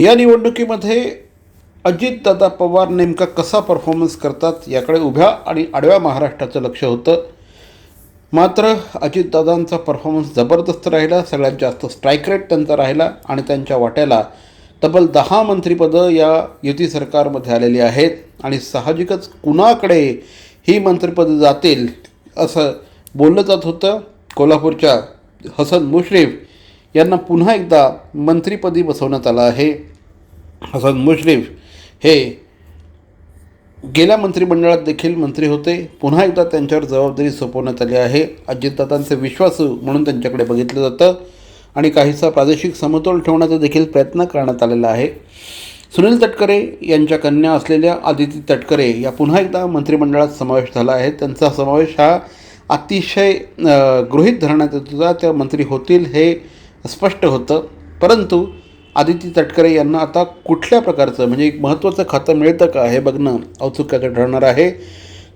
या निवडणुकीमध्ये अजितदादा पवार नेमका कसा परफॉर्मन्स करतात याकडे उभ्या आणि आडव्या महाराष्ट्राचं लक्ष होतं. मात्र अजितदादांचा परफॉर्मन्स जबरदस्त राहिला सगळ्यात जास्त स्ट्राईक रेट त्यांचा राहिला आणि त्यांच्या वाट्याला तब्बल दहा मंत्रिपदं या युती सरकारमध्ये आलेली आहेत आणि साहजिकच कुणाकडे ही मंत्रिपदं जातील असं बोललं जात होतं. कोल्हापूरच्या हसन मुश्रीफ यांना पुन्हा एकदा मंत्रिपदी बसवण्यात आलं आहे. हसन मुश्रीफ हे गेल्या मंत्रिमंडळात देखील मंत्री होते. पुन्हा एकदा त्यांच्यावर जबाबदारी सोपवण्यात आली आहे. अजितदादांचे विश्वासू म्हणून त्यांच्याकडे बघितलं जातं आणि काहीसा प्रादेशिक समतोल ठेवण्याचा देखील प्रयत्न करण्यात आलेला आहे. सुनील तटकरे यांच्या कन्या असलेल्या आदिती तटकरे या पुन्हा एकदा मंत्रिमंडळात समावेश झाला आहे. त्यांचा समावेश हा अतिशय गृहित गृहीत धरण्यात येत होता. त्या मंत्री होतील हे स्पष्ट होतं. परंतु आदिती तटकरे यांना आता कुठल्या प्रकारचं म्हणजे एक महत्त्वाचं खातं मिळतं का हे बघणं औत्सुक्याचं ठरणार आहे.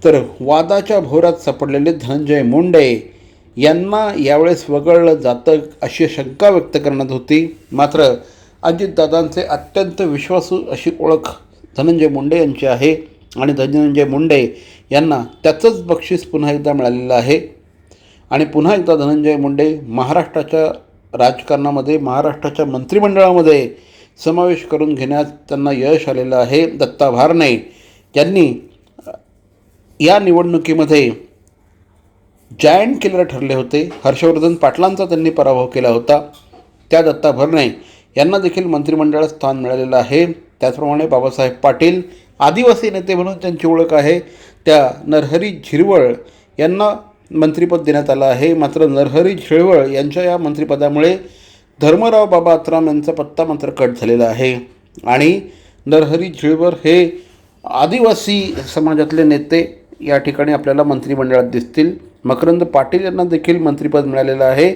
तर वादाच्या भोरात सापडलेले धनंजय मुंडे यांना यावेळेस वगळलं जातं अशी शंका व्यक्त करण्यात होती. मात्र अजितदादांचे अत्यंत विश्वासू अशी ओळख धनंजय मुंडे यांची आहे आणि धनंजय मुंडे यांना त्याचंच बक्षीस पुन्हा एकदा मिळालेलं आहे. आणि पुन्हा एकदा धनंजय मुंडे महाराष्ट्राच्या राजकारणामध्ये महाराष्ट्राच्या मंत्रिमंडळामध्ये समावेश करून घेण्यात त्यांना यश आलेलं आहे. दत्ता भारणे यांनी या निवडणुकीमध्ये जायंट किलर ठरले होते. हर्षवर्धन पाटलांचा त्यांनी पराभव केला होता. त्या दत्ता भरणे यांना देखील मंत्रिमंडळात स्थान मिळालेलं आहे. त्याचप्रमाणे बाबासाहेब पाटील आदिवासी नेते म्हणून त्यांची ओळख आहे. त्या नरहरी झिरवळ यांना मंत्रिपद देण्यात आलं आहे. मात्र नरहरी झिळवळ यांच्या या मंत्रिपदामुळे धर्मराव बाबा आत्राम यांचा पत्ता मात्र कट झालेला आहे. आणि नरहरी झिळवळ हे आदिवासी समाजातले नेते या ठिकाणी आपल्याला मंत्रिमंडळात दिसतील. मकरंद पाटील यांना देखील मंत्रिपद मिळालेलं आहे.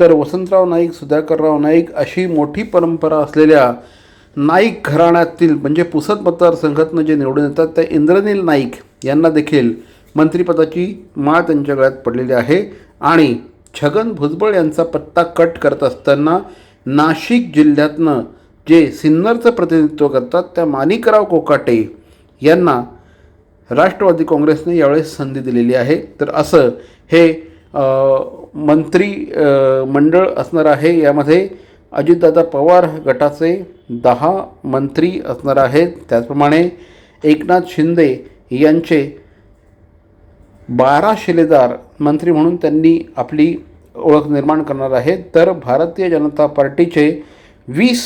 तर वसंतराव नाईक सुधाकरराव नाईक अशी मोठी परंपरा असलेल्या नाईक घराण्यातील म्हणजे पुसद मतदारसंघातनं जे निवडून येतात त्या इंद्रनील नाईक यांना देखील मंत्रिपदाची माळ त्यांच्या गळ्यात पडलेली आहे. आणि छगन भुजबळ यांचा पत्ता कट करत असताना नाशिक जिल्ह्यातनं जे सिन्नरचं प्रतिनिधित्व करतात त्या माणिकराव कोकाटे यांना राष्ट्रवादी काँग्रेसने यावेळेस संधी दिलेली आहे. तर असं हे मंत्री मंडळ असणार आहे. यामध्ये अजितदादा पवार गटाचे दहा मंत्री असणार आहेत. त्याचप्रमाणे एकनाथ शिंदे यांचे बारा शिलेदार मंत्री म्हणून त्यांनी आपली ओळख निर्माण करणार आहे तर भारतीय जनता पार्टीचे वीस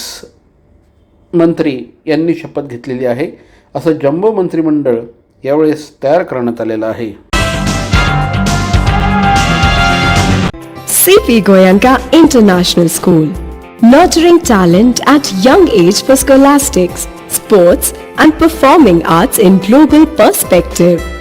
मंत्री यांनी शपथ घेतलेली आहे. असं जम्बो मंत्रिमंडळ यावेळेस तयार करण्यात आलेलं आहे. C P Goenka international school nurturing talent at young age for scholastic sports and performing arts in global perspective